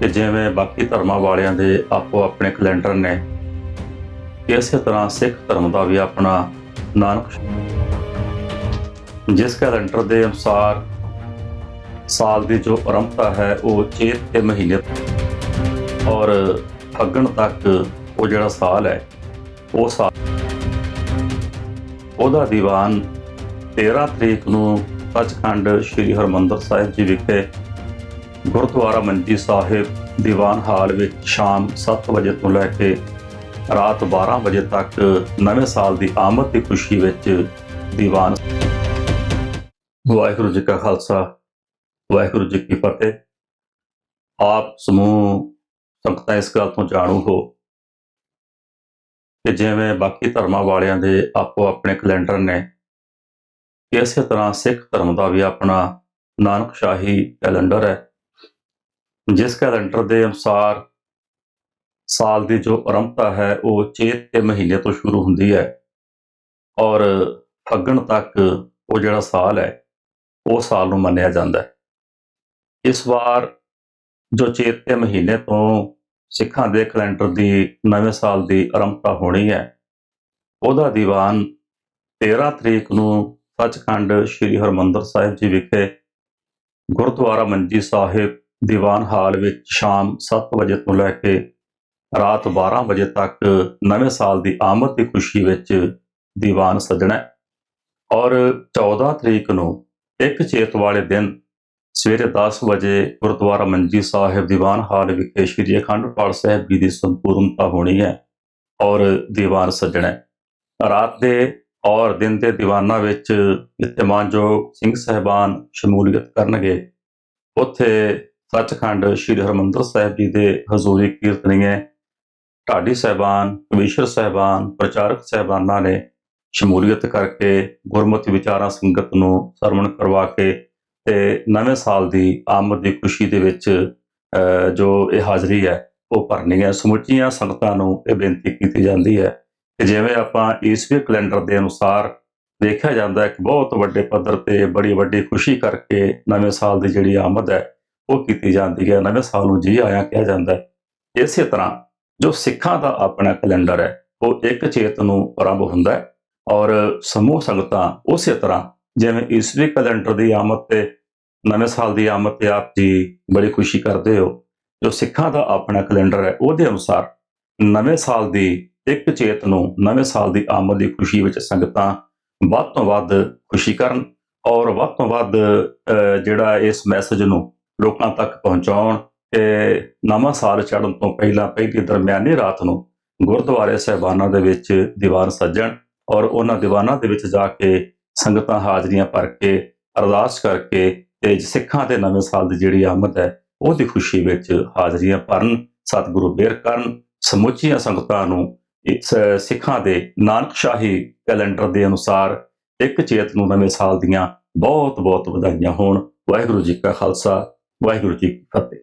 ਕਿ ਜਿਵੇਂ ਬਾਕੀ ਧਰਮਾਂ ਵਾਲਿਆਂ ਦੇ ਆਪੋ ਆਪਣੇ ਕੈਲੰਡਰ ਨੇ ਇਸੇ ਤਰ੍ਹਾਂ ਸਿੱਖ ਧਰਮ ਦਾ ਵੀ ਆਪਣਾ ਨਾਨਕ ਜਿਸ ਕੈਲੰਡਰ ਦੇ ਅਨੁਸਾਰ ਸਾਲ ਦੀ ਜੋ ਆਰੰਭਤਾ ਹੈ, ਉਹ ਚੇਤ ਦੇ ਮਹੀਨੇ ਔਰ ਫੱਗਣ ਤੱਕ ਉਹ ਜਿਹੜਾ ਸਾਲ ਹੈ, ਉਹ ਸਾਲ ਉਹਦਾ ਦੀਵਾਨ 13 ਤਰੀਕ ਨੂੰ ਸੱਚਖੰਡ ਸ੍ਰੀ ਹਰਮੰਦਰ ਸਾਹਿਬ ਜੀ ਵਿਖੇ ਗੁਰਦੁਆਰਾ ਮੰਜੀ ਸਾਹਿਬ, ਦੀਵਾਨ ਹਾਲ ਵਿੱਚ ਸ਼ਾਮ 7 ਵਜੇ ਤੋਂ ਲੈ ਕੇ ਰਾਤ 12 ਵਜੇ ਤੱਕ ਨਵੇਂ ਸਾਲ ਦੀ ਆਮਦ ਦੀ ਖੁਸ਼ੀ ਵਿੱਚ ਦੀਵਾਨ। ਵਾਹਿਗੁਰੂ ਜੀ ਕਾ ਖਾਲਸਾ, ਵਾਹਿਗੁਰੂ ਜੀ ਕੀ ਫਤਿਹ। ਆਪ ਸਮੂਹ ਸੰਗਤਾਂ ਇਸ ਗੱਲ ਤੋਂ ਜਾਣੂ ਹੋ ਕਿ ਜਿਵੇਂ ਬਾਕੀ ਧਰਮਾਂ ਵਾਲਿਆਂ ਦੇ ਆਪੋ ਆਪਣੇ ਕੈਲੰਡਰ ਨੇ, ਇਸੇ ਤਰ੍ਹਾਂ ਸਿੱਖ ਧਰਮ ਦਾ ਵੀ ਆਪਣਾ ਨਾਨਕ ਸ਼ਾਹੀ ਕੈਲੰਡਰ ਹੈ। ਜਿਸ ਕੈਲੰਡਰ ਦੇ ਅਨੁਸਾਰ ਸਾਲ ਦੀ ਜੋ ਆਰੰਭਤਾ ਹੈ, ਉਹ ਚੇਤ ਦੇ ਮਹੀਨੇ ਤੋਂ ਸ਼ੁਰੂ ਹੁੰਦੀ ਹੈ ਔਰ ਫੱਗਣ ਤੱਕ ਉਹ ਜਿਹੜਾ ਸਾਲ ਹੈ, ਉਹ ਸਾਲ ਨੂੰ ਮੰਨਿਆ ਜਾਂਦਾ ਹੈ। ਇਸ ਵਾਰ ਜੋ ਚੇਤ ਦੇ ਮਹੀਨੇ ਤੋਂ ਸਿੱਖਾਂ ਦੇ ਕੈਲੰਡਰ ਦੀ ਨਵੇਂ ਸਾਲ ਦੀ ਆਰੰਭਤਾ ਹੋਣੀ ਹੈ, ਉਹਦਾ ਦੀਵਾਨ 13 ਤਰੀਕ ਨੂੰ ਸੱਚਖੰਡ ਸ੍ਰੀ ਹਰਮੰਦਰ ਸਾਹਿਬ ਜੀ ਵਿਖੇ ਗੁਰਦੁਆਰਾ ਮੰਜੀ ਸਾਹਿਬ ਦੀਵਾਨ ਹਾਲ ਵਿੱਚ ਸ਼ਾਮ 7 ਵਜੇ ਤੋਂ ਲੈ ਕੇ ਰਾਤ 12 ਵਜੇ ਤੱਕ ਨਵੇਂ ਸਾਲ ਦੀ ਆਮਦ ਦੀ ਖੁਸ਼ੀ ਵਿੱਚ ਦੀਵਾਨ ਸਜਣਾ ਔਰ 14 ਤਰੀਕ ਨੂੰ ਇੱਕ ਚੇਤ ਵਾਲੇ ਦਿਨ ਸਵੇਰੇ 10 ਵਜੇ ਗੁਰਦੁਆਰਾ ਮੰਜੀ ਸਾਹਿਬ ਦੀਵਾਨ ਹਾਲ ਵਿਖੇ ਸ਼੍ਰੀ ਅਖੰਡ ਪਾਠ ਸਾਹਿਬ ਜੀ ਦੀ ਸੰਪੂਰਨਤਾ ਹੋਣੀ ਹੈ ਔਰ ਦੀਵਾਨ ਸਜਣਾ ਰਾਤ ਦੇ ਔਰ ਦਿਨ ਦੇ ਦੀਵਾਨਾਂ ਵਿੱਚ ਜਿੱਥੇ ਮਾਨਯੋਗ ਸਿੰਘ ਸਹਿਬਾਨ ਸ਼ਮੂਲੀਅਤ ਕਰਨਗੇ। ਉੱਥੇ ਸੱਚਖੰਡ ਸ੍ਰੀ ਹਰਮੰਦਰ ਸਾਹਿਬ ਜੀ ਦੇ ਹਜ਼ੂਰੀ ਕੀਰਤਨੀਏ, ਢਾਡੀ ਸਹਿਬਾਨ, ਕਵੀਸ਼ਰ ਸਹਿਬਾਨ, ਪ੍ਰਚਾਰਕ ਸਹਿਬਾਨਾਂ ਨੇ ਸ਼ਮੂਲੀਅਤ ਕਰਕੇ ਗੁਰਮਤਿ ਵਿਚਾਰਾਂ ਸੰਗਤ ਨੂੰ ਸਰਵਣ ਕਰਵਾ ਕੇ ਤੇ ਨਵੇਂ ਸਾਲ ਦੀ ਆਮਦ ਦੀ ਖੁਸ਼ੀ ਦੇ ਵਿੱਚ ਜੋ ਇਹ ਹਾਜ਼ਰੀ ਹੈ, ਉਹ ਭਰਨੀ ਹੈ। ਸਮੁੱਚੀਆਂ ਸੰਗਤਾਂ ਨੂੰ ਇਹ ਬੇਨਤੀ ਕੀਤੀ ਜਾਂਦੀ ਹੈ ਕਿ ਜਿਵੇਂ ਆਪਾਂ ਈਸਵੀ ਕੈਲੰਡਰ ਦੇ ਅਨੁਸਾਰ ਦੇਖਿਆ ਜਾਂਦਾ ਹੈ ਕਿ ਬਹੁਤ ਵੱਡੇ ਪੱਧਰ ਤੇ ਬੜੀ ਵੱਡੀ ਖੁਸ਼ੀ ਕਰਕੇ ਨਵੇਂ ਸਾਲ ਦੀ ਜਿਹੜੀ ਆਮਦ ਹੈ ਉਹ ਕੀਤੀ ਜਾਂਦੀ ਹੈ। ਨਵੇਂ ਸਾਲ ਨੂੰ ਜੀ ਆਇਆ ਕਿਹਾ ਜਾਂਦਾ ਹੈ। ਇਸੇ ਤਰ੍ਹਾਂ ਜੋ ਸਿੱਖਾਂ ਦਾ ਆਪਣਾ ਕੈਲੰਡਰ ਹੈ, ਉਹ ਇੱਕ ਚੇਤ ਨੂੰ ਆਰੰਭ ਹੁੰਦਾ ਹੈ ਔਰ ਸਮੂਹ ਸੰਗਤਾਂ ਉਸੇ ਤਰ੍ਹਾਂ ਜਿਵੇਂ ਈਸਵੀ ਕੈਲੰਡਰ ਦੀ ਆਮਦ ਤੇ ਨਵੇਂ ਸਾਲ ਦੀ ਆਮਦ ਤੇ ਆਪ ਜੀ ਬੜੀ ਖੁਸ਼ੀ ਕਰਦੇ ਹੋ, ਜੋ ਸਿੱਖਾਂ ਦਾ ਆਪਣਾ ਕੈਲੰਡਰ ਹੈ, ਉਹਦੇ ਅਨੁਸਾਰ ਨਵੇਂ ਸਾਲ ਦੀ ਇੱਕ ਚੇਤ ਨੂੰ ਨਵੇਂ ਸਾਲ ਦੀ ਆਮਦ ਦੀ ਖੁਸ਼ੀ ਵਿੱਚ ਸੰਗਤਾਂ ਵੱਧ ਤੋਂ ਵੱਧ ਖੁਸ਼ੀ ਕਰਨ ਔਰ ਵੱਧ ਤੋਂ ਵੱਧ ਜਿਹੜਾ ਇਸ ਮੈਸੇਜ ਨੂੰ ਲੋਕਾਂ ਤੱਕ ਪਹੁੰਚਾਉਣ ਕਿ ਨਵਾਂ ਸਾਲ ਚੜ੍ਹਨ ਤੋਂ ਪਹਿਲਾਂ ਪਹਿਲੀ ਦਰਮਿਆਨੀ ਰਾਤ ਨੂੰ ਗੁਰਦੁਆਰੇ ਸਹਿਬਾਨਾਂ ਦੇ ਵਿੱਚ ਦੀਵਾਨ ਸੱਜਣ ਔਰ ਉਹਨਾਂ ਦੀਵਾਨਾਂ ਦੇ ਵਿੱਚ ਜਾ ਕੇ ਸੰਗਤਾਂ ਹਾਜ਼ਰੀਆਂ ਭਰ ਕੇ ਅਰਦਾਸ ਕਰਕੇ ਤੇ ਸਿੱਖਾਂ ਦੇ ਨਵੇਂ ਸਾਲ ਦੀ ਜਿਹੜੀ ਆਮਦ ਹੈ, ਉਹਦੀ ਖੁਸ਼ੀ ਵਿੱਚ ਹਾਜ਼ਰੀਆਂ ਭਰਨ, ਸਤਿਗੁਰੂ ਬੇਰ ਕਰਨ, ਸਮੁੱਚੀਆਂ ਸੰਗਤਾਂ ਨੂੰ ਸਿੱਖਾਂ ਦੇ ਨਾਨਕ ਸ਼ਾਹੀ ਕੈਲੰਡਰ ਦੇ ਅਨੁਸਾਰ ਇੱਕ ਚੇਤ ਨੂੰ ਨਵੇਂ ਸਾਲ ਦੀਆਂ ਬਹੁਤ ਬਹੁਤ ਵਧਾਈਆਂ ਹੋਣ। ਵਾਹਿਗੁਰੂ ਜੀ ਕਾ ਖਾਲਸਾ ਵਾਹਿਗੁਰੂ ਜੀ ਕੀ ਫਤਿਹ